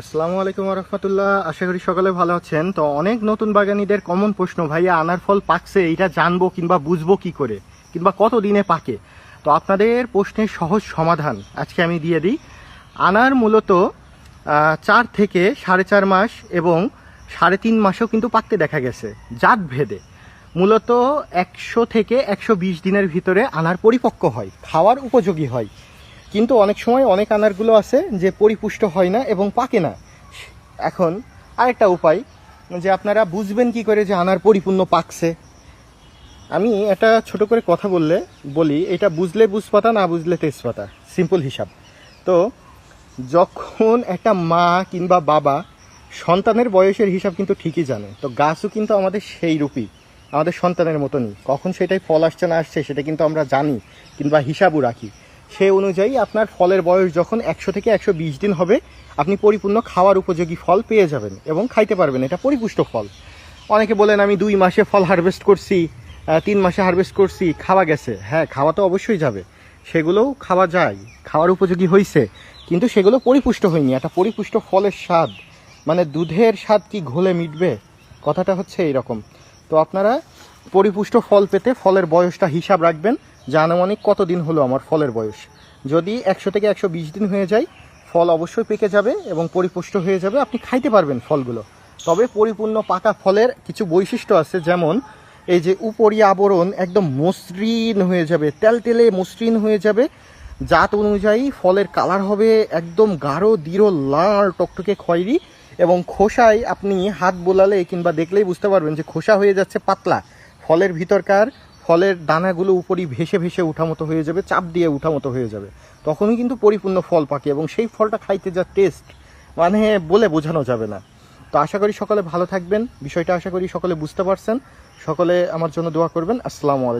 আসসালামু আলাইকুম রহমতুল্লাহ। আশা করি সকলে ভালো আছেন। তো অনেক নতুন বাগানীদের কমন প্রশ্ন, ভাইয়া আনার ফল পাকছে, এইটা জানব কিংবা বুঝব কি করে? কিংবা কত দিনে পাকে? তো আপনাদের প্রশ্নের সহজ সমাধান আজকে আমি দিয়ে দিই। আনার মূলত চার থেকে সাড়ে চার মাস এবং সাড়ে তিন মাসেও কিন্তু পাকতে দেখা গেছে জাত ভেদে মূলত একশো থেকে একশো বিশ দিনের ভিতরে আনার পরিপক্ক হয়, খাওয়ার উপযোগী হয়। কিন্তু অনেক সময় অনেক আনারগুলো আছে যে পরিপুষ্ট হয় না এবং পাকে না। এখন আরেকটা উপায়, যে আপনারা বুঝবেন কি করে যে আনার পরিপূর্ণ পাকছে। আমি এটা ছোট করে কথা বললে বলি, এটা বুঝলে বুঝপাতা, না বুঝলে তেজপাতা। সিম্পল হিসাব। তো যখন একটা মা কিংবা বাবা সন্তানের বয়সের হিসাব কিন্তু ঠিকই জানে, তো গাছও কিন্তু আমাদের সেই রূপই আমাদের সন্তানের মতনই। কখন সেটাই ফল আসছে না আসছে সেটা কিন্তু আমরা জানি কিংবা হিসাবও রাখি। সেই অনুযায়ী আপনার ফলের বয়স যখন একশো থেকে একশো বিশ দিন হবে, আপনি পরিপূর্ণ খাওয়ার উপযোগী ফল পেয়ে যাবেন এবং খাইতে পারবেন। এটা পরিপুষ্ট ফল। অনেকে বলেন, আমি দুই মাসে ফল হারভেস্ট করছি তিন মাসে হারভেস্ট করছি, খাওয়া গেছে। হ্যাঁ খাওয়া তো অবশ্যই যাবে। সেগুলোও খাওয়া যায়, খাওয়ার উপযোগী হয়েছে কিন্তু সেগুলো পরিপুষ্ট হয়নি। একটা পরিপুষ্ট ফলের স্বাদ মানে দুধের স্বাদ কি ঘোলে মিটবে? কথাটা হচ্ছে এইরকম। তো আপনারা পরিপুষ্ট ফল পেতে ফলের বয়সটা হিসাব রাখবেন যে আনুমানিক কতদিন হলো আমার ফলের বয়স। যদি একশো থেকে একশো বিশ দিন হয়ে যায়, ফল অবশ্যই পেকে যাবে এবং পরিপুষ্ট হয়ে যাবে, আপনি খাইতে পারবেন ফলগুলো। তবে পরিপূর্ণ পাকা ফলের কিছু বৈশিষ্ট্য আছে, যেমন এই যে উপরি আবরণ একদম মসৃণ হয়ে যাবে, তেলতেলে মসৃণ হয়ে যাবে। জাত অনুযায়ী ফলের কালার হবে একদম গাঢ়, দৃঢ়, লাল, টকটকে খয়েরি এবং খোসায় আপনি হাত বোলালে কিংবা দেখলেই বুঝতে পারবেন যে খোসা হয়ে যাচ্ছে পাতলা। ফলের ভিতরকার ফলের দানাগুলো উপরই ভেসে ভেসে উঠা মতো হয়ে যাবে, চাপ দিয়ে উঠা মতো হয়ে যাবে। তখনই কিন্তু পরিপূর্ণ ফল পাকে এবং সেই ফলটা খাইতে যা টেস্ট মানে বলে বোঝানো যাবে না। তো আশা করি সকলে ভালো থাকবেন। বিষয়টা আশা করি সকলে বুঝতে পারছেন। সকলে আমার জন্য দোয়া করবেন। আসসালামু আলাইকুম।